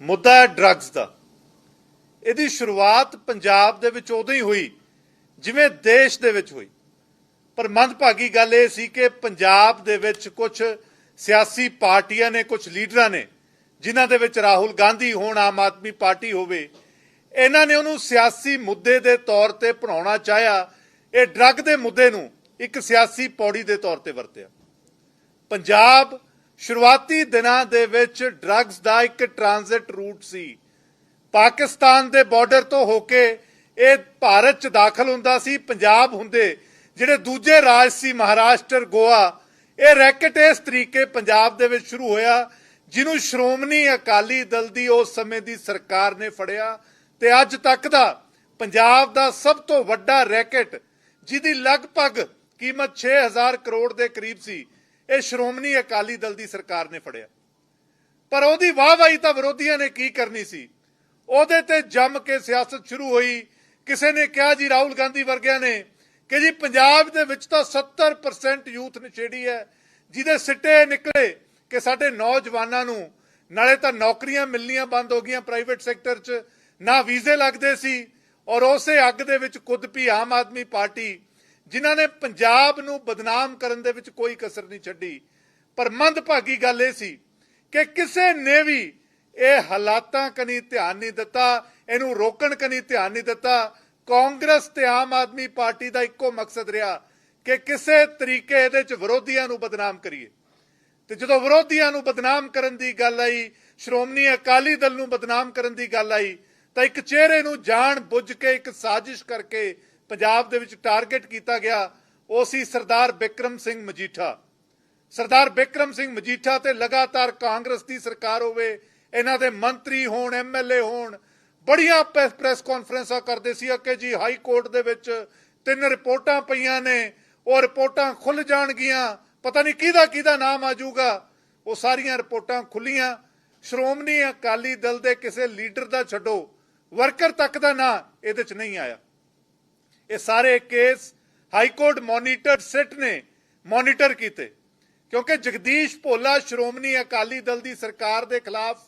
ਮੁੱਦਾ ਹੈ ਡਰੱਗਸ ਦਾ। ਇਹਦੀ ਸ਼ੁਰੂਆਤ ਪੰਜਾਬ ਦੇ ਵਿੱਚ ਉਦੋਂ ਹੀ ਹੋਈ, ਜਿਵੇਂ ਦੇਸ਼ ਦੇ ਵਿੱਚ ਹੋਈ। ਪਰ ਮੰਦਭਾਗੀ ਗੱਲ ਇਹ ਸੀ ਕਿ ਪੰਜਾਬ ਦੇ ਵਿੱਚ ਕੁਝ ਸਿਆਸੀ ਪਾਰਟੀਆਂ ਨੇ ਕੁਝ ਲੀਡਰਾਂ ਨੇ, ਜਿਨ੍ਹਾਂ ਦੇ ਵਿੱਚ ਰਾਹੁਲ ਗਾਂਧੀ ਹੋਣ, ਆਮ ਆਦਮੀ ਪਾਰਟੀ ਹੋਵੇ, ਇਹਨਾਂ ਨੇ ਉਹਨੂੰ ਸਿਆਸੀ ਮੁੱਦੇ ਦੇ ਤੌਰ ਤੇ ਬਣਾਉਣਾ ਚਾਹਿਆ। ਇਹ ਡਰੱਗ ਦੇ ਮੁੱਦੇ ਨੂੰ ਇੱਕ ਸਿਆਸੀ ਪੌੜੀ ਦੇ ਤੌਰ ਤੇ ਵਰਤਿਆ। ਪੰਜਾਬ ਸ਼ੁਰੂਆਤੀ ਦਿਨਾਂ ਦੇ ਵਿੱਚ ਡਰੱਗਸ ਦਾ ਇੱਕ ਟ੍ਰਾਂਜ਼ਿਟ ਰੂਟ ਸੀ। ਪਾਕਿਸਤਾਨ ਦੇ ਬਾਰਡਰ ਤੋਂ ਹੋ ਕੇ ਇਹ ਭਾਰਤ ਚ ਦਾਖਲ ਹੁੰਦਾ ਸੀ, ਪੰਜਾਬ ਹੁੰਦੇ, ਜਿਹੜੇ ਦੂਜੇ ਰਾਜ ਸੀ ਮਹਾਰਾਸ਼ਟਰ, ਗੋਆ, ਇਹ ਰੈਕਟ ਇਸ ਤਰੀਕੇ ਪੰਜਾਬ ਦੇ ਵਿੱਚ ਸ਼ੁਰੂ ਹੋਇਆ, ਜਿਹਨੂੰ ਸ਼੍ਰੋਮਣੀ ਅਕਾਲੀ ਦਲ ਦੀ ਉਸ ਸਮੇਂ ਦੀ ਸਰਕਾਰ ਨੇ ਫੜਿਆ ਤੇ ਅੱਜ ਤੱਕ ਦਾ ਪੰਜਾਬ ਦਾ ਸਭ ਤੋਂ ਵੱਡਾ ਰੈਕਟ, ਜਿਹਦੀ ਲਗਭਗ ਕੀਮਤ 6000 ਕਰੋੜ ਦੇ ਕਰੀਬ ਸੀ ਇਹ ਸ਼੍ਰੋਮਣੀ ਅਕਾਲੀ ਦਲ ਦੀ ਸਰਕਾਰ ਨੇ ਫੜਿਆ। ਪਰ ਉਹਦੀ ਵਾਹਵਾਹੀ ਤਾਂ ਵਿਰੋਧੀਆਂ ਨੇ ਕੀ ਕਰਨੀ ਸੀ? ਉਹਦੇ ਤੇ ਜੰਮ ਕੇ ਸਿਆਸਤ ਸ਼ੁਰੂ ਹੋਈ। ਕਿਸੇ ਨੇ ਕਿਹਾ ਜੀ ਰਾਹੁਲ ਗਾਂਧੀ ਵਰਗਿਆਂ ਨੇ ਕਿ ਜੀ ਪੰਜਾਬ ਦੇ ਵਿੱਚ ਤਾਂ 70% ਯੂਥ ਨਸ਼ੇੜੀ ਹੈ, ਜਿਹਦੇ ਸਿੱਟੇ ਨਿਕਲੇ ਕਿ ਸਾਡੇ ਨੌਜਵਾਨਾਂ ਨੂੰ ਨਾਲੇ ਤਾਂ ਨੌਕਰੀਆਂ ਮਿਲਣੀਆਂ ਬੰਦ ਹੋ ਗਈਆਂ ਪ੍ਰਾਈਵੇਟ ਸੈਕਟਰ 'ਚ, ਨਾ ਵੀਜ਼ੇ ਲੱਗਦੇ ਸੀ ਔਰ ਉਸੇ ਅੱਗ ਦੇ ਵਿੱਚ ਕੁੱਦ ਪਈ ਆਮ ਆਦਮੀ ਪਾਰਟੀ ਜਿਨ੍ਹਾਂ ਨੇ ਪੰਜਾਬ ਨੂੰ ਬਦਨਾਮ ਕਰਨ ਦੇ ਵਿੱਚ ਕੋਈ ਕਸਰ ਨਹੀਂ ਛੱਡੀ। ਪਰ ਮੰਦਭਾਗੀ ਗੱਲ ਇਹ ਸੀ ਕਿ ਕਿਸੇ ਨੇ ਵੀ ਇਹ ਹਾਲਾਤਾਂ ਕਨੀ ਧਿਆਨ ਨਹੀਂ ਦਿੱਤਾ, ਇਹਨੂੰ ਰੋਕਣ ਕਨੀ ਧਿਆਨ ਨਹੀਂ ਦਿੱਤਾ। ਕਾਂਗਰਸ ਤੇ ਆਮ ਆਦਮੀ ਪਾਰਟੀ ਦਾ ਇੱਕੋ ਮਕਸਦ ਰਿਹਾ ਕਿ ਕਿਸੇ ਤਰੀਕੇ ਇਹਦੇ ਚ ਵਿਰੋਧੀਆਂ ਨੂੰ ਬਦਨਾਮ ਕਰੀਏ। ਤੇ ਜਦੋਂ ਵਿਰੋਧੀਆਂ ਨੂੰ ਬਦਨਾਮ ਕਰਨ ਦੀ ਗੱਲ ਆਈ, ਸ਼੍ਰੋਮਣੀ ਅਕਾਲੀ ਦਲ ਨੂੰ ਬਦਨਾਮ ਕਰਨ ਦੀ ਗੱਲ ਆਈ, ਤਾਂ ਇੱਕ ਚਿਹਰੇ ਨੂੰ ਜਾਣ ਬੁੱਝ ਕੇ, ਇੱਕ ਸਾਜ਼ਿਸ਼ ਕਰਕੇ ਪੰਜਾਬ ਦੇ ਵਿੱਚ ਟਾਰਗੇਟ ਕੀਤਾ ਗਿਆ, ਉਹ ਸੀ ਸਰਦਾਰ ਬਿਕਰਮ ਸਿੰਘ ਮਜੀਠਾ। ਸਰਦਾਰ ਬਿਕਰਮ ਸਿੰਘ ਮਜੀਠਾ ਤੇ ਲਗਾਤਾਰ ਕਾਂਗਰਸ ਦੀ ਸਰਕਾਰ ਹੋਵੇ, ਇਹਨਾਂ ਦੇ ਮੰਤਰੀ ਹੋਣ ਐਮਐਲਏ ਹੋਣ, ਬੜੀਆਂ ਪ੍ਰੈਸ ਪ੍ਰੈਸ ਕਾਨਫਰੰਸਾਂ ਕਰਦੇ ਸੀ। ਕਿ ਜੀ ਹਾਈ ਕੋਰਟ ਦੇ ਵਿੱਚ ਤਿੰਨ ਰਿਪੋਰਟਾਂ ਪਈਆਂ ਨੇ, ਉਹ ਰਿਪੋਰਟਾਂ ਖੁੱਲ ਜਾਣਗੀਆਂ। ਪਤਾ ਨਹੀਂ ਕਿਹਦਾ ਕਿਹਦਾ ਨਾਮ ਆ ਜਾਊਗਾ। ਉਹ ਸਾਰੀਆਂ ਰਿਪੋਰਟਾਂ ਖੁੱਲੀਆਂ ਸ਼੍ਰੋਮਣੀ ਅਕਾਲੀ ਦਲ ਦੇ ਕਿਸੇ ਲੀਡਰ ਦਾ ਛੱਡੋ। ਵਰਕਰ ਤੱਕ ਦਾ ਨਾਂ ਇਹਦੇ 'ਚ ਨਹੀਂ ਆਇਆ। ਇਹ ਸਾਰੇ case high court monitor SIT ਨੇ, ਮੋਨੀਟਰ ਕੀਤੇ। ਕਿਉਂਕਿ ਜਗਦੀਸ਼ ਭੋਲਾ ਸ਼੍ਰੋਮਣੀ ਅਕਾਲੀ ਦਲ ਦੀ ਸਰਕਾਰ ਦੇ ਖਿਲਾਫ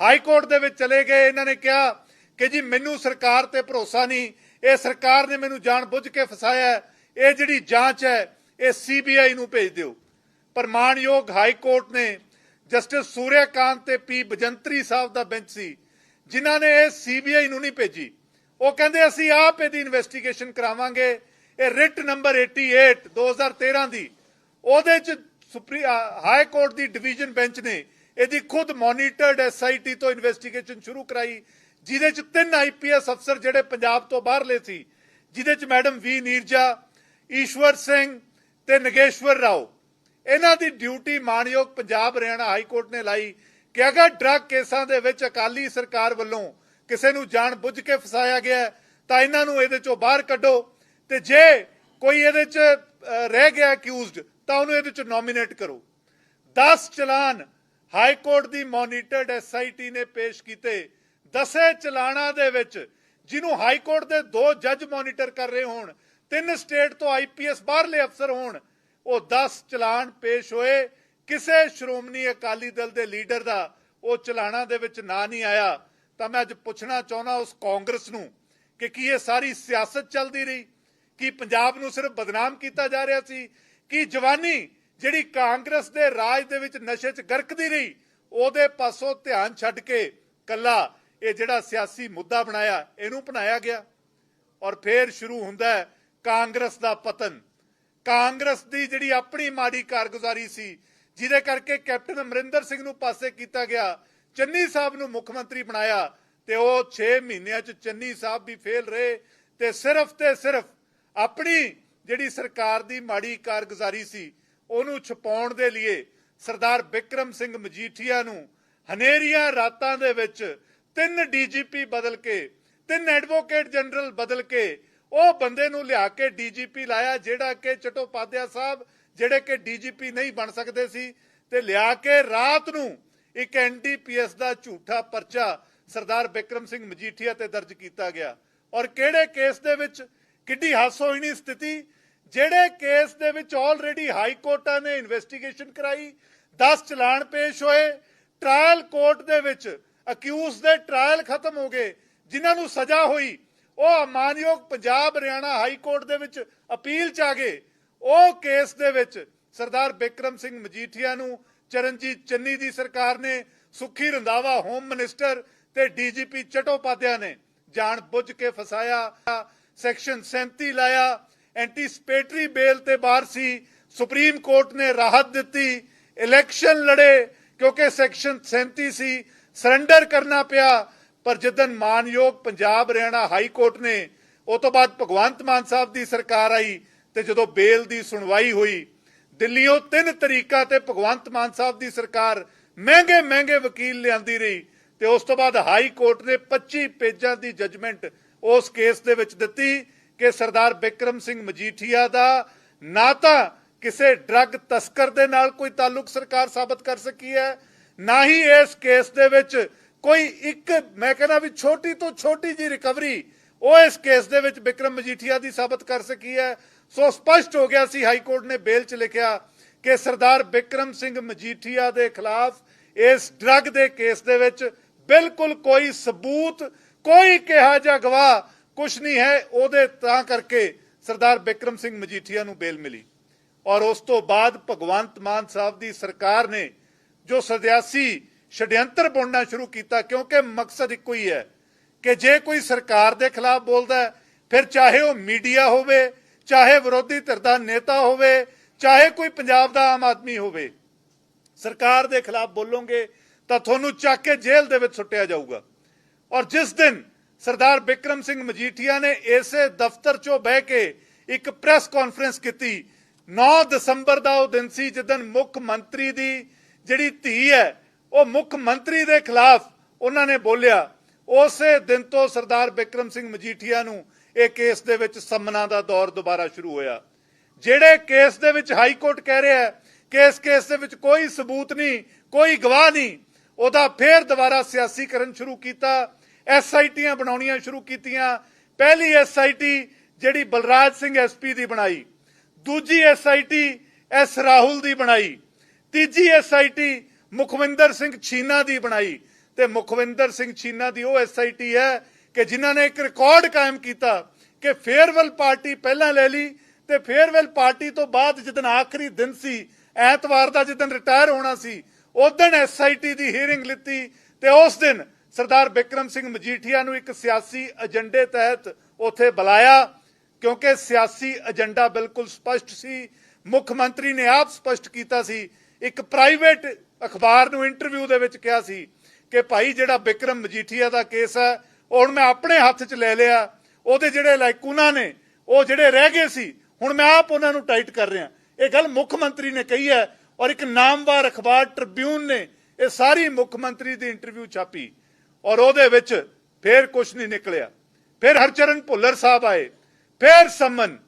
ਹਾਈ ਕੋਰਟ ਦੇ ਵਿੱਚ ਚਲੇ ਗਏ। ਇਹਨਾਂ ਨੇ ਕਿਹਾ ਕਿ ਜੀ ਮੈਨੂੰ ਸਰਕਾਰ ਤੇ ਭਰੋਸਾ ਨਹੀਂ, ਇਹ ਸਰਕਾਰ ਨੇ ਮੈਨੂੰ ਜਾਣ ਬੁੱਝ ਕੇ ਫਸਾਇਆ ਇਹ ਜਿਹੜੀ ਜਾਂਚ ਹੈ, ਇਹ ਸੀਬੀਆਈ ਨੂੰ ਭੇਜ ਦਿਓ। ਪਰ ਮਾਣਯੋਗ ਹਾਈ ਕੋਰਟ ਨੇ ਜਸਟਿਸ ਸੂਰਿਆਕਾਂਤ ਤੇ ਪੀ ਬਜੰਤਰੀ ਸਾਹਿਬ ਦਾ ਬੈਂਚ ਸੀ, ਜਿਨ੍ਹਾਂ ਨੇ ਇਹ ਸੀਬੀਆਈ ਨੂੰ ਨਹੀਂ ਭੇਜੀ। ਉਹ ਕਹਿੰਦੇ, ਅਸੀਂ ਆਪ ਇਹਦੀ ਇਨਵੈਸਟੀਗੇਸ਼ਨ ਕਰਾਵਾਂਗੇ। ਇਹ ਰਿਟ ਨੰਬਰ 88 2013 ਦੀ। ਉਹਦੇ ਚ ਸੁਪਰੀ ਹਾਈ ਕੋਰਟ ਦੀ ਡਿਵੀਜ਼ਨ ਬੈਂਚ ਨੇ ਇਹਦੀ ਖੁਦ ਮੋਨੀਟਰਡ ਐਸਆਈਟੀ ਤੋਂ ਇਨਵੈਸਟੀਗੇਸ਼ਨ ਸ਼ੁਰੂ ਕਰਾਈ, ਜਿਹਦੇ ਚ ਤਿੰਨ ਆਈਪੀਐਸ ਅਫਸਰ ਜਿਹੜੇ ਪੰਜਾਬ ਤੋਂ ਬਾਹਰਲੇ ਸੀ, ਜਿਹਦੇ ਚ ਮੈਡਮ ਵੀ ਨੀਰਜਾ, ਈਸ਼ਵਰ ਸਿੰਘ ਤੇ ਨਗੇਸ਼ਵਰ ਰਾਓ। ਇਹਨਾਂ ਦੀ ਡਿਊਟੀ ਮਾਨਯੋਗ ਪੰਜਾਬ ਹਰਿਆਣਾ ਹਾਈ ਕੋਰਟ ਨੇ ਲਾਈ ਕਿ ਅਗਰ ਡਰੱਗ ਕੇਸਾਂ ਦੇ ਵਿੱਚ ਅਕਾਲੀ ਸਰਕਾਰ ਵੱਲੋਂ ਕਿਸੇ ਨੂੰ ਜਾਣ ਬੁੱਝ ਕੇ ਫਸਾਇਆ ਗਿਆ ਤਾਂ ਇਹਨਾਂ ਨੂੰ ਇਹਦੇ ਚੋਂ ਬਾਹਰ ਕੱਢੋ। ਤੇ ਜੇ ਕੋਈ ਇਹਦੇ ਚ ਰਹਿ ਗਿਆ ਅਕਿਊਜ਼ਡ ਤਾਂ ਉਹਨੂੰ ਇਹਦੇ ਚ ਨੋਮੀਨੇਟ ਕਰੋ। 10 ਚਲਾਨ ਹਾਈ ਕੋਰਟ ਦੀ ਮੋਨੀਟਰਡ ਐਸਆਈਟੀ ਨੇ ਪੇਸ਼ ਕੀਤੇ। ਦਸੇ ਚਲਾਣਾ ਦੇ ਵਿੱਚ ਜਿਹਨੂੰ ਹਾਈ ਕੋਰਟ ਦੇ ਦੋ ਜੱਜ ਮੋਨੀਟਰ ਕਰ ਰਹੇ ਹੋਣ, ਤਿੰਨ ਸਟੇਟ ਤੋਂ ਆਈਪੀਐਸ ਬਾਹਰਲੇ ਅਫਸਰ ਹੋਣ, ਉਹ 10 ਚਲਾਨ ਪੇਸ਼ ਹੋਏ। ਕਿਸੇ ਸ਼੍ਰੋਮਣੀ ਅਕਾਲੀ ਦਲ ਦੇ ਲੀਡਰ ਦਾ ਉਹ ਚਲਾਣਾ ਦੇ ਵਿੱਚ ਨਾਂ ਨਹੀਂ ਆਇਆ। ਤਾਂ ਮੈਂ ਅੱਜ ਪੁੱਛਣਾ ਚਾਹੁੰਦਾ ਉਸ ਕਾਂਗਰਸ ਨੂੰ ਕਿ ਕੀ ਇਹ ਸਾਰੀ ਸਿਆਸਤ ਚੱਲਦੀ ਰਹੀ? ਕੀ ਪੰਜਾਬ ਨੂੰ ਸਿਰਫ ਬਦਨਾਮ ਕੀਤਾ ਜਾ ਰਿਹਾ ਸੀ? ਕੀ ਜਵਾਨੀ ਜਿਹੜੀ ਕਾਂਗਰਸ ਦੇ ਰਾਜ ਦੇ ਵਿੱਚ ਨਸ਼ੇ 'ਚ ਗਰਕਦੀ ਰਹੀ, ਉਹਦੇ ਪਾਸੋਂ ਧਿਆਨ ਛੱਡ ਕੇ ਕੱਲਾ ਇਹ ਜਿਹੜਾ ਸਿਆਸੀ ਮੁੱਦਾ ਬਣਾਇਆ, ਇਹਨੂੰ ਬਣਾਇਆ ਗਿਆ? ਔਰ ਫੇਰ ਸ਼ੁਰੂ ਹੁੰਦਾ ਹੈ ਕਾਂਗਰਸ ਦਾ ਪਤਨ। ਕਾਂਗਰਸ ਦੀ ਜਿਹੜੀ ਆਪਣੀ ਮਾੜੀ ਕਾਰਗੁਜ਼ਾਰੀ ਸੀ, ਜਿਹਦੇ ਕਰਕੇ ਕੈਪਟਨ ਅਮਰਿੰਦਰ ਸਿੰਘ ਨੂੰ ਪਾਸੇ ਕੀਤਾ ਗਿਆ ਚੰਨੀ ਸਾਹਿਬ ਨੂੰ ਮੁੱਖ ਮੰਤਰੀ ਬਣਾਇਆ ਤੇ ਉਹ 6 ਮਹੀਨਿਆਂ ਚ ਚੰਨੀ ਸਾਹਿਬ ਵੀ ਫੇਲ ਰਹੇ ਤੇ ਸਿਰਫ ਤੇ ਸਿਰਫ ਆਪਣੀ ਜਿਹੜੀ ਸਰਕਾਰ ਦੀ ਮਾੜੀ ਕਾਰਗੁਜ਼ਾਰੀ ਸੀ, ਉਹਨੂੰ ਛਪਾਉਣ ਦੇ ਲਈ ਸਰਦਾਰ ਬਿਕਰਮ ਸਿੰਘ ਮਜੀਠੀਆ ਨੂੰ ਹਨੇਰੀਆਂ ਰਾਤਾਂ ਦੇ ਵਿੱਚ ਤਿੰਨ ਡੀਜੀਪੀ ਬਦਲ ਕੇ, ਤਿੰਨ ਐਡਵੋਕੇਟ ਜਨਰਲ ਬਦਲ ਕੇ ਉਹ ਬੰਦੇ ਨੂੰ ਲਿਆ ਕੇ ਡੀਜੀਪੀ ਲਾਇਆ, ਜਿਹੜਾ ਕਿ ਚਟੋਪਾਧਿਆ ਸਾਹਿਬ, ਜਿਹੜੇ ਕਿ ਡੀਜੀਪੀ ਨਹੀਂ ਬਣ ਸਕਦੇ ਸੀ, ਤੇ ਲਿਆ ਕੇ ਰਾਤ ਨੂੰ ਇੱਕ ਐਨਡੀਪੀਐਸ ਦਾ ਝੂਠਾ ਪਰਚਾ ਸਰਦਾਰ ਬਿਕਰਮ ਸਿੰਘ ਮਜੀਠੀਆ ਤੇ ਦਰਜ ਕੀਤਾ ਗਿਆ। ਔਰ ਕਿਹੜੇ ਕੇਸ ਦੇ ਵਿੱਚ ਕਿੱਡੀ ਹਾਸੋਹੀਣੀ ਸਥਿਤੀ? ਜਿਹੜੇ ਕੇਸ ਦੇ ਵਿੱਚ ਆਲਰੇਡੀ ਹਾਈ ਕੋਰਟਾਂ ਨੇ ਇਨਵੈਸਟੀਗੇਸ਼ਨ ਕਰਾਈ 10 ਚਲਾਨ ਪੇਸ਼ ਹੋਏ ਟ੍ਰਾਇਲ ਕੋਰਟ ਦੇ ਵਿੱਚ ਅਕਿਊਜ਼ ਦੇ ਟ੍ਰਾਇਲ ਖਤਮ ਹੋ ਗਏ, ਜਿਨ੍ਹਾਂ ਨੂੰ ਸਜ਼ਾ ਹੋਈ, ਉਹ ਮਾਨਯੋਗ ਪੰਜਾਬ ਹਰਿਆਣਾ ਹਾਈ ਕੋਰਟ ਦੇ ਵਿੱਚ ਅਪੀਲ ਚ ਆ ਗਏ। ਉਹ ਕੇਸ ਦੇ ਵਿੱਚ ਸਰਦਾਰ ਬਿਕਰਮ ਸਿੰਘ ਮਜੀਠੀਆ ਨੂੰ ਚਰਨਜੀਤ ਚੰਨੀ ਦੀ ਸਰਕਾਰ ਨੇ ਸੁਖੀ ਰੰਧਾਵਾ ਹੋਮ ਮਿਨਿਸਟਰ ਤੇ ਡੀਜੀਪੀ ਚਟੋਪਾਧਿਆ ਨੇ ਜਾਣ ਬੁੱਝ ਕੇ ਫਸਾਇਆ, ਸੈਕਸ਼ਨ 37 ਲਾਇਆ, ਐਂਟੀਸਪੇਟਰੀ ਬੇਲ ਤੇ ਬਾਹਰ ਸੀ, ਸੁਪਰੀਮ ਕੋਰਟ ਨੇ ਰਾਹਤ ਦਿੱਤੀ, ਇਲੈਕਸ਼ਨ ਲੜੇ, ਕਿਉਂਕਿ ਸੈਕਸ਼ਨ 37 ਸੀ, ਸਰੈਂਡਰ ਕਰਨਾ ਪਿਆ, ਪਰ ਜਦਨ ਮਾਨਯੋਗ ਪੰਜਾਬ ਹਰਿਆਣਾ ਹਾਈ ਕੋਰਟ ਨੇ, ਉਹ ਤੋਂ ਬਾਅਦ ਭਗਵੰਤ ਮਾਨ ਸਾਹਿਬ ਦੀ ਸਰਕਾਰ ਆਈ ਤੇ ਜਦੋਂ ਬੇਲ ਦੀ ਸੁਣਵਾਈ ਹੋਈ ਦਿੱਲੀੋਂ ਤਿੰਨ ਤਰੀਕਾ ਤੇ ਭਗਵੰਤ ਮਾਨ ਸਾਹਿਬ ਦੀ ਸਰਕਾਰ ਮਹਿੰਗੇ ਮਹਿੰਗੇ ਵਕੀਲ ਲਿਆਂਦੀ ਰਹੀ ਤੇ ਉਸ ਤੋਂ ਬਾਅਦ ਹਾਈ ਕੋਰਟ ਨੇ 25 ਪੇਜਾਂ ਦੀ ਜੱਜਮੈਂਟ ਉਸ ਕੇਸ ਦੇ ਵਿੱਚ ਦਿੱਤੀ ਕਿ ਸਰਦਾਰ ਬਿਕਰਮ ਸਿੰਘ ਮਜੀਠੀਆ ਦਾ ਨਾ ਤਾਂ ਕਿਸੇ ਡਰੱਗ ਤਸਕਰ ਦੇ ਨਾਲ ਕੋਈ ਤਾਲੁਕ ਸਰਕਾਰ ਸਾਬਤ ਕਰ ਸਕੀ ਹੈ, ਨਾ ਹੀ ਇਸ ਕੇਸ ਦੇ ਵਿੱਚ ਕੋਈ ਇੱਕ, ਮੈਂ ਕਹਿੰਦਾ ਵੀ ਛੋਟੀ ਤੋਂ ਛੋਟੀ ਜੀ ਰਿਕਵਰੀ ਉਹ ਇਸ ਕੇਸ ਦੇ ਵਿੱਚ ਬਿਕਰਮ ਮਜੀਠੀਆ ਦੀ ਸਾਬਤ ਕਰ ਸਕੀ ਹੈ। ਸੋ ਸਪਸ਼ਟ ਹੋ ਗਿਆ ਸੀ, ਹਾਈ ਕੋਰਟ ਨੇ ਬੇਲ 'ਚ ਲਿਖਿਆ ਕਿ ਸਰਦਾਰ ਬਿਕਰਮ ਸਿੰਘ ਮਜੀਠੀਆ ਦੇ ਖਿਲਾਫ ਇਸ ਡਰੱਗ ਦੇ ਕੇਸ ਦੇ ਵਿੱਚ ਬਿਲਕੁਲ ਕੋਈ ਸਬੂਤ, ਕੋਈ ਕਿਹਾ ਜਾਂ ਗਵਾਹ ਕੁਝ ਨਹੀਂ ਹੈ। ਉਹਦੇ ਤਾਂ ਕਰਕੇ ਸਰਦਾਰ ਬਿਕਰਮ ਸਿੰਘ ਮਜੀਠੀਆ ਨੂੰ ਬੇਲ ਮਿਲੀ। ਔਰ ਉਸ ਤੋਂ ਬਾਅਦ ਭਗਵੰਤ ਮਾਨ ਸਾਹਿਬ ਦੀ ਸਰਕਾਰ ਨੇ ਜੋ ਸਦਿਆਸੀ ਛਡਯੰਤਰ ਬੁਣਨਾ ਸ਼ੁਰੂ ਕੀਤਾ, ਕਿਉਂਕਿ ਮਕਸਦ ਇੱਕੋ ਹੀ ਹੈ ਕਿ ਜੇ ਕੋਈ ਸਰਕਾਰ ਦੇ ਖਿਲਾਫ ਬੋਲਦਾ ਫਿਰ ਚਾਹੇ ਉਹ ਮੀਡੀਆ ਹੋਵੇ ਚਾਹੇ ਵਿਰੋਧੀ ਧਿਰ ਦਾ ਨੇਤਾ ਹੋਵੇ, ਚਾਹੇ ਕੋਈ ਪੰਜਾਬ ਦਾ ਆਮ ਆਦਮੀ ਹੋਵੇ, ਸਰਕਾਰ ਦੇ ਖਿਲਾਫ ਬੋਲੋਗੇ ਤਾਂ ਤੁਹਾਨੂੰ ਚੱਕ ਕੇ ਜੇਲ੍ਹ ਦੇ ਵਿੱਚ ਸੁੱਟਿਆ ਜਾਊਗਾ। ਔਰ ਜਿਸ ਦਿਨ ਸਰਦਾਰ ਬਿਕਰਮ ਸਿੰਘ ਮਜੀਠੀਆ ਨੇ ਇਸੇ ਦਫ਼ਤਰ 'ਚੋਂ ਬਹਿ ਕੇ ਇੱਕ ਪ੍ਰੈਸ ਕਾਨਫਰੰਸ ਕੀਤੀ 9 ਦਸੰਬਰ ਦਾ ਉਹ ਦਿਨ ਸੀ ਜਦੋਂ ਮੁੱਖ ਮੰਤਰੀ ਦੀ ਜਿਹੜੀ ਧੀ ਹੈ, ਉਹ ਮੁੱਖ ਮੰਤਰੀ ਦੇ ਖਿਲਾਫ ਉਹਨਾਂ ਨੇ ਬੋਲਿਆ ਉਸੇ ਦਿਨ ਤੋਂ ਸਰਦਾਰ ਬਿਕਰਮ ਸਿੰਘ ਮਜੀਠੀਆ ਨੂੰ ਇਹ ਕੇਸ ਦੇ ਵਿੱਚ ਸੰਮਨਾ ਦਾ ਦੌਰ ਦੁਬਾਰਾ ਸ਼ੁਰੂ ਹੋਇਆ। ਜਿਹੜੇ ਕੇਸ ਦੇ ਵਿੱਚ ਹਾਈ ਕੋਰਟ ਕਹਿ ਰਿਹਾ ਹੈ ਕਿ ਇਸ ਕੇਸ ਦੇ ਵਿੱਚ ਕੋਈ ਸਬੂਤ ਨਹੀਂ, ਕੋਈ ਗਵਾਹ ਨਹੀਂ, ਉਹਦਾ ਫੇਰ ਦੁਬਾਰਾ ਸਿਆਸੀਕਰਨ ਸ਼ੁਰੂ ਕੀਤਾ ਐਸਆਈਟੀਆਂ ਬਣਾਉਣੀਆਂ ਸ਼ੁਰੂ ਕੀਤੀਆਂ। ਪਹਿਲੀ ਐਸਆਈਟੀ ਜਿਹੜੀ ਬਲਰਾਜ ਸਿੰਘ ਐਸਪੀ ਦੀ ਬਣਾਈ, ਦੂਜੀ ਐਸਆਈਟੀ ਐਸ ਰਾਹੁਲ ਦੀ ਬਣਾਈ, ਤੀਜੀ ਐਸਆਈਟੀ ਮੁਖਵਿੰਦਰ ਸਿੰਘ ਛੀਨਾ ਦੀ ਬਣਾਈ ਤੇ ਮੁਖਵਿੰਦਰ ਸਿੰਘ ਛੀਨਾ ਦੀ ਉਹ ਐਸਆਈਟੀ ਹੈ ਕਿ ਜਿਨ੍ਹਾਂ ਨੇ ਇੱਕ ਰਿਕਾਰਡ ਕਾਇਮ ਕੀਤਾ ਕਿ ਫੇਅਰਵੈਲ ਪਾਰਟੀ ਪਹਿਲਾਂ ਲੈ ਲਈ ਤੇ ਫੇਅਰਵੈਲ ਪਾਰਟੀ ਤੋਂ ਬਾਅਦ ਜਦੋਂ ਆਖਰੀ ਦਿਨ ਸੀ, ਐਤਵਾਰ ਦਾ ਜਦੋਂ ਰਿਟਾਇਰ ਹੋਣਾ ਸੀ ਉਦੋਂ ਐਸਆਈਟੀ ਦੀ ਹੀਅਰਿੰਗ ਲਿੱਤੀ ਤੇ ਉਸ ਦਿਨ ਸਰਦਾਰ ਬਿਕਰਮ ਸਿੰਘ ਮਜੀਠੀਆ ਨੂੰ ਇੱਕ ਸਿਆਸੀ ਏਜੰਡੇ ਤਹਿਤ ਉੱਥੇ ਬੁਲਾਇਆ ਕਿਉਂਕਿ ਸਿਆਸੀ ਏਜੰਡਾ ਬਿਲਕੁਲ ਸਪਸ਼ਟ ਸੀ, ਮੁੱਖ ਮੰਤਰੀ ਨੇ ਆਪ ਸਪਸ਼ਟ ਕੀਤਾ ਸੀ, ਇੱਕ ਪ੍ਰਾਈਵੇਟ ਅਖਬਾਰ ਨੂੰ ਇੰਟਰਵਿਊ ਦੇ ਵਿੱਚ ਕਿਹਾ ਸੀ ਕਿ ਭਾਈ ਜਿਹੜਾ ਬਿਕਰਮ ਮਜੀਠੀਆ ਦਾ ਕੇਸ ਹੈ, ਉਹ ਹੁਣ ਮੈਂ ਆਪਣੇ ਹੱਥ 'ਚ ਲੈ ਲਿਆ। ਉਹਦੇ ਜਿਹੜੇ ਲਾਇਕੂਨਾ ਨੇ, ਉਹ ਜਿਹੜੇ ਰਹਿ ਗਏ ਸੀ, ਹੁਣ ਮੈਂ ਆਪ ਉਹਨਾਂ ਨੂੰ ਟਾਈਟ ਕਰ ਰਿਹਾ। ਇਹ ਗੱਲ ਮੁੱਖ ਮੰਤਰੀ ਨੇ ਕਹੀ ਹੈ ਔਰ ਇੱਕ ਨਾਮਵਾਰ ਅਖਬਾਰ ਟ੍ਰਿਬਿਊਨ ਨੇ ਇਹ ਸਾਰੀ ਮੁੱਖ ਮੰਤਰੀ ਦੀ ਇੰਟਰਵਿਊ ਛਾਪੀ ਔਰ ਉਹਦੇ ਵਿੱਚ ਫੇਰ ਕੁਝ ਨਹੀਂ ਨਿਕਲਿਆ। ਫਿਰ ਹਰਚਰਨ ਭੁੱਲਰ ਸਾਹਿਬ ਆਏ, ਫਿਰ ਸਮਨ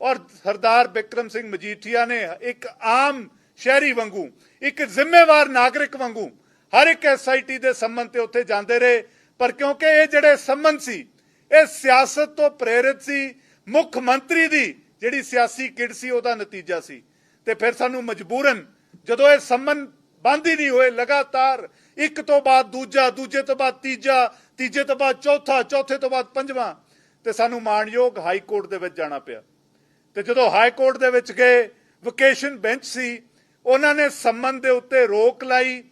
ਔਰ ਸਰਦਾਰ ਬਿਕਰਮ ਸਿੰਘ ਮਜੀਠੀਆ ਨੇ ਇੱਕ ਆਮ ਸ਼ਹਿਰੀ ਵਾਂਗੂ, ਇੱਕ ਜ਼ਿੰਮੇਵਾਰ ਨਾਗਰਿਕ ਵਾਂਗੂ ਹਰ ਇੱਕ ਐਸਆਈਟੀ ਦੇ ਸੰਮਨ ਤੇ ਉੱਥੇ ਜਾਂਦੇ ਰਹੇ, ਪਰ ਕਿਉਂਕਿ ਇਹ ਜਿਹੜੇ ਸੰਮਨ ਸੀ, ਇਹ ਸਿਆਸਤ ਤੋਂ ਪ੍ਰੇਰਿਤ ਸੀ, ਮੁੱਖ ਮੰਤਰੀ ਦੀ ਜਿਹੜੀ ਸਿਆਸੀ ਕਿੜ ਸੀ, ਉਹਦਾ ਨਤੀਜਾ ਸੀ। ਤੇ ਫਿਰ ਸਾਨੂੰ ਮਜਬੂਰਨ ਜਦੋਂ ਇਹ ਸੰਮਨ ਬੰਦ ਹੀ ਨਹੀਂ ਹੋਏ, ਲਗਾਤਾਰ ਇੱਕ ਤੋਂ ਬਾਅਦ ਦੂਜਾ, ਦੂਜੇ ਤੋਂ ਬਾਅਦ ਤੀਜਾ, ਤੀਜੇ ਤੋਂ ਬਾਅਦ ਚੌਥਾ, ਚੌਥੇ ਤੋਂ ਬਾਅਦ ਪੰਜਵਾਂ, ਤੇ ਸਾਨੂੰ ਮਾਣਯੋਗ ਹਾਈ ਕੋਰਟ ਦੇ ਵਿੱਚ ਜਾਣਾ ਪਿਆ। ਤੇ ਜਦੋਂ ਹਾਈ ਕੋਰਟ ਦੇ ਵਿੱਚ ਗਏ, ਵਕੇਸ਼ਨ ਬੈਂਚ ਸੀ, ਉਹਨਾਂ ਨੇ ਸੰਮਨ ਦੇ ਉੱਤੇ ਰੋਕ ਲਾਈ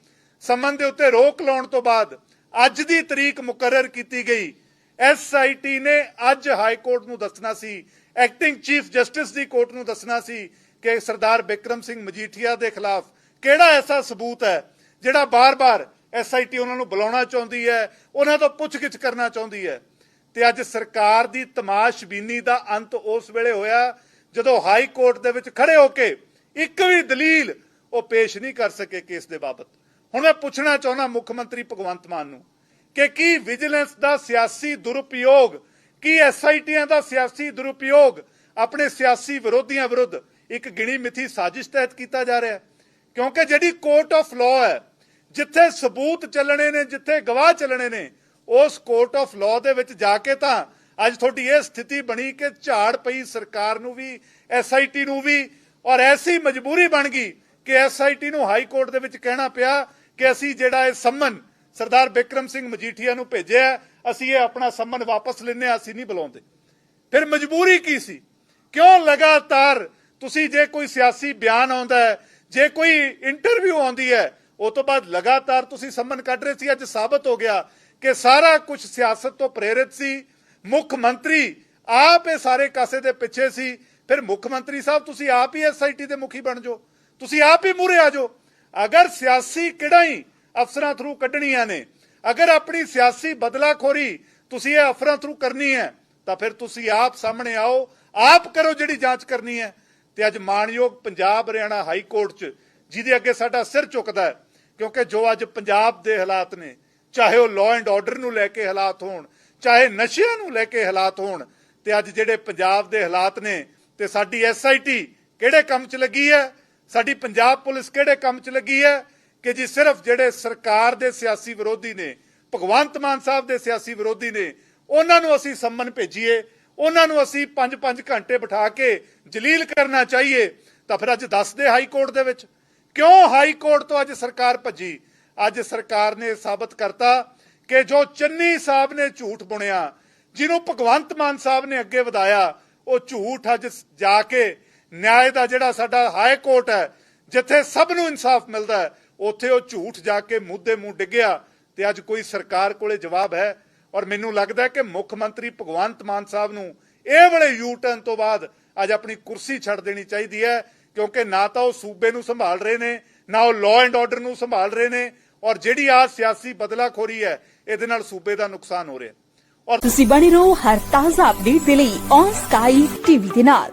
ਸੰਮਨ ਦੇ ਉੱਤੇ ਰੋਕ ਲਾਉਣ ਤੋਂ ਬਾਅਦ ਅੱਜ ਦੀ ਤਰੀਕ ਮੁਕਰਰ ਕੀਤੀ ਗਈ। ਐਸਆਈਟੀ ਨੇ ਅੱਜ ਹਾਈ ਕੋਰਟ ਨੂੰ ਦੱਸਣਾ ਸੀ ਐਕਟਿੰਗ ਚੀਫ ਜਸਟਿਸ ਦੀ ਕੋਰਟ ਨੂੰ ਦੱਸਣਾ ਸੀ ਕਿ ਸਰਦਾਰ ਬਿਕਰਮ ਸਿੰਘ ਮਜੀਠੀਆ ਦੇ ਖਿਲਾਫ ਕਿਹੜਾ ਐਸਾ ਸਬੂਤ ਹੈ ਜਿਹੜਾ ਬਾਰ-ਬਾਰ ਐਸਆਈਟੀ ਉਹਨਾਂ ਨੂੰ ਬੁਲਾਉਣਾ ਚਾਹੁੰਦੀ ਹੈ, ਉਹਨਾਂ ਤੋਂ ਪੁੱਛਗਿੱਛ ਕਰਨਾ ਚਾਹੁੰਦੀ ਹੈ। ਤੇ ਅੱਜ ਸਰਕਾਰ ਦੀ ਤਮਾਸ਼ਬੀਨੀ ਦਾ ਅੰਤ ਉਸ ਵੇਲੇ ਹੋਇਆ ਜਦੋਂ ਹਾਈ ਕੋਰਟ ਦੇ ਵਿੱਚ ਖੜੇ ਹੋ ਕੇ ਇੱਕ ਵੀ ਦਲੀਲ ਉਹ ਪੇਸ਼ ਨਹੀਂ ਕਰ ਸਕੇ ਕੇਸ ਦੇ ਬਾਬਤ। ਹੁਣ ਮੈਂ ਪੁੱਛਣਾ ਚਾਹੁੰਦਾ ਮੁੱਖ ਮੰਤਰੀ ਭਗਵੰਤ ਮਾਨ ਨੂੰ ਕਿ ਕੀ ਵਿਜੀਲੈਂਸ ਦਾ ਸਿਆਸੀ ਦੁਰਉਪਯੋਗ, ਕੀ ਐਸਆਈਟੀਆਂ ਦਾ ਸਿਆਸੀ ਦੁਰਉਪਯੋਗ ਆਪਣੇ ਸਿਆਸੀ ਵਿਰੋਧੀਆਂ ਵਿਰੁੱਧ ਇੱਕ ਗਿਣੀ ਮਿਥੀ ਸਾਜ਼ਿਸ਼ ਤਹਿਤ ਕੀਤਾ ਜਾ ਰਿਹਾ ਹੈ? ਕਿਉਂਕਿ ਜਿਹੜੀ ਕੋਰਟ ਆਫ ਲਾਅ ਹੈ, ਜਿੱਥੇ ਸਬੂਤ ਚੱਲਣੇ ਨੇ, ਜਿੱਥੇ ਗਵਾਹ ਚੱਲਣੇ ਨੇ, ਉਸ ਕੋਰਟ ਆਫ ਲਾਅ ਦੇ ਵਿੱਚ ਜਾ ਕੇ ਤਾਂ ਅੱਜ ਤੁਹਾਡੀ ਇਹ ਸਥਿਤੀ ਬਣੀ ਕਿ ਝਾੜ ਪਈ ਸਰਕਾਰ ਨੂੰ ਵੀ, ਐਸਆਈਟੀ ਨੂੰ ਵੀ ਔਰ ਐਸੀ ਮਜਬੂਰੀ ਬਣ ਗਈ ਕਿ ਐਸਆਈਟੀ ਨੂੰ ਹਾਈ ਕੋਰਟ ਦੇ ਵਿੱਚ ਕਹਿਣਾ ਪਿਆ ਕਿ ਅਸੀਂ ਜਿਹੜਾ ਇਹ ਸੰਮਨ ਸਰਦਾਰ ਬਿਕਰਮ ਸਿੰਘ ਮਜੀਠੀਆ ਨੂੰ ਭੇਜਿਆ ਅਸੀਂ ਇਹ ਆਪਣਾ ਸੰਮਨ ਵਾਪਸ ਲੈਨੇ ਅਸੀਂ ਨਹੀਂ ਬੁਲਾਉਂਦੇ। ਫਿਰ ਮਜਬੂਰੀ ਕੀ ਸੀ? ਕਿਉਂ ਲਗਾਤਾਰ ਤੁਸੀਂ ਜੇ ਕੋਈ ਸਿਆਸੀ ਬਿਆਨ ਆਉਂਦਾ ਹੈ, ਜੇ ਕੋਈ ਇੰਟਰਵਿਊ ਆਉਂਦੀ ਹੈ, ਉਹ ਤੋਂ ਬਾਅਦ ਲਗਾਤਾਰ ਤੁਸੀਂ ਸੰਮਨ ਕੱਢ ਰਹੇ ਸੀ, ਅੱਜ ਸਾਬਤ ਹੋ ਗਿਆ ਕਿ ਸਾਰਾ ਕੁਝ ਸਿਆਸਤ ਤੋਂ ਪ੍ਰੇਰਿਤ ਸੀ। ਮੁੱਖ ਮੰਤਰੀ ਆਪ ਇਹ ਸਾਰੇ ਕਾਸੇ ਦੇ ਪਿੱਛੇ ਸੀ। ਫਿਰ ਮੁੱਖ ਮੰਤਰੀ ਸਾਹਿਬ, ਤੁਸੀਂ ਆਪ ਹੀ ਐਸਆਈਟੀ ਦੇ ਮੁਖੀ ਬਣ ਜਾਓ। ਤੁਸੀਂ ਆਪ ਹੀ ਮੂਰੇ ਆ ਜਾਓ। ਅਗਰ ਸਿਆਸੀ ਕਿਹੜਾਈ ਅਫਸਰਾਂ ਥਰੂ ਕੱਢਣੀਆਂ ਨੇ, ਅਗਰ ਆਪਣੀ ਸਿਆਸੀ ਬਦਲਾਖੋਰੀ ਤੁਸੀਂ ਇਹ ਅਫਸਰਾਂ ਥਰੂ ਕਰਨੀ ਹੈ, ਤਾਂ ਫਿਰ ਤੁਸੀਂ ਆਪ ਸਾਹਮਣੇ ਆਓ, ਆਪ ਕਰੋ ਜਿਹੜੀ ਜਾਂਚ ਕਰਨੀ ਹੈ। ਤੇ ਅੱਜ ਮਾਨਯੋਗ ਪੰਜਾਬ ਹਰਿਆਣਾ ਹਾਈ ਕੋਰਟ 'ਚ, ਜਿਹਦੇ ਅੱਗੇ ਸਾਡਾ ਸਿਰ ਝੁਕਦਾ ਹੈ, ਕਿਉਂਕਿ ਜੋ ਅੱਜ ਪੰਜਾਬ ਦੇ ਹਾਲਾਤ ਨੇ, ਚਾਹੇ ਉਹ ਲਾਅ ਐਂਡ ਆਰਡਰ ਨੂੰ ਲੈ ਕੇ ਹਾਲਾਤ ਹੋਣ, ਚਾਹੇ ਨਸ਼ਿਆਂ ਨੂੰ ਲੈ ਕੇ ਹਾਲਾਤ ਹੋਣ, ਤੇ ਅੱਜ ਜਿਹੜੇ ਪੰਜਾਬ ਦੇ ਹਾਲਾਤ ਨੇ, ਤੇ ਸਾਡੀ ਐਸਆਈਟੀ ਕਿਹੜੇ ਕੰਮ 'ਚ ਲੱਗੀ ਹੈ? ਸਾਡੀ ਪੰਜਾਬ ਪੁਲਿਸ ਕਿਹੜੇ ਕੰਮ 'ਚ ਲੱਗੀ ਹੈ ਕਿ ਜੀ ਸਿਰਫ ਜਿਹੜੇ ਸਰਕਾਰ ਦੇ ਸਿਆਸੀ ਵਿਰੋਧੀ ਨੇ, ਭਗਵੰਤ ਮਾਨ ਸਾਹਿਬ ਦੇ ਸਿਆਸੀ ਵਿਰੋਧੀ ਨੇ, ਉਹਨਾਂ ਨੂੰ ਅਸੀਂ ਸੰਮਨ ਭੇਜੀਏ, ਉਹਨਾਂ ਨੂੰ ਅਸੀਂ 5-5 ਘੰਟੇ ਬਿਠਾ ਕੇ ਜਲੀਲ ਕਰਨਾ ਚਾਹੀਏ, ਤਾਂ ਫਿਰ ਅੱਜ ਦੱਸਦੇ ਹਾਈ ਕੋਰਟ ਦੇ ਵਿੱਚ। ਕਿਉਂ ਹਾਈ ਕੋਰਟ ਤੋਂ ਅੱਜ ਸਰਕਾਰ ਭੱਜੀ? ਅੱਜ ਸਰਕਾਰ ਨੇ ਸਾਬਤ ਕਰਤਾ ਕਿ ਜੋ ਚੰਨੀ ਸਾਹਿਬ ਨੇ ਝੂਠ ਬੁਣਿਆ, ਜਿਹਨੂੰ ਭਗਵੰਤ ਮਾਨ ਸਾਹਿਬ ਨੇ ਅੱਗੇ ਵਧਾਇਆ, ਉਹ ਝੂਠ ਅੱਜ ਜਾ ਕੇ ਨਿਆਂ ਦਾ ਜਿਹੜਾ ਸਾਡਾ ਹਾਈ ਕੋਰਟ ਹੈ, ਜਿੱਥੇ ਸਭ ਨੂੰ ਇਨਸਾਫ ਮਿਲਦਾ ਹੈ, ਉੱਥੇ ਉਹ ਝੂਠ ਜਾ ਕੇ ਮੁੱਦੇ ਮੂੰਹ ਡਿੱਗਿਆ ਤੇ ਅੱਜ ਕੋਈ ਸਰਕਾਰ ਕੋਲੇ ਜਵਾਬ ਹੈ। ਔਰ ਮੈਨੂੰ ਲੱਗਦਾ ਕਿ ਮੁੱਖ ਮੰਤਰੀ ਭਗਵੰਤ ਮਾਨ ਸਾਹਿਬ ਨੂੰ ਇਹ ਵੇਲੇ ਯੂ ਟਰਨ ਤੋਂ ਬਾਅਦ ਅੱਜ ਆਪਣੀ ਕੁਰਸੀ ਛੱਡ ਦੇਣੀ ਚਾਹੀਦੀ ਹੈ, ਕਿਉਂਕਿ ਨਾ ਤਾਂ ਉਹ ਸੂਬੇ ਨੂੰ ਸੰਭਾਲ ਰਹੇ ਨੇ, ਨਾ ਉਹ ਲਾਅ ਐਂਡ ਆਰਡਰ ਨੂੰ ਸੰਭਾਲ ਰਹੇ ਨੇ, ਔਰ ਜਿਹੜੀ ਆ ਸਿਆਸੀ ਬਦਲਾਖੋਰੀ ਹੈ, ਇਹਦੇ ਨਾਲ ਸੂਬੇ ਦਾ ਨੁਕਸਾਨ ਹੋ ਰਿਹਾ ਔਰ ਤੁਸੀਂ ਬਣੇ ਰਹੋ ਹਰ ਤਾਜ਼ਾ ਅਪਡੇਟ ਦੇ ਲਈ ਔਨ ਸਕਾਈ ਟੀਵੀ ਦੇ ਨਾਲ।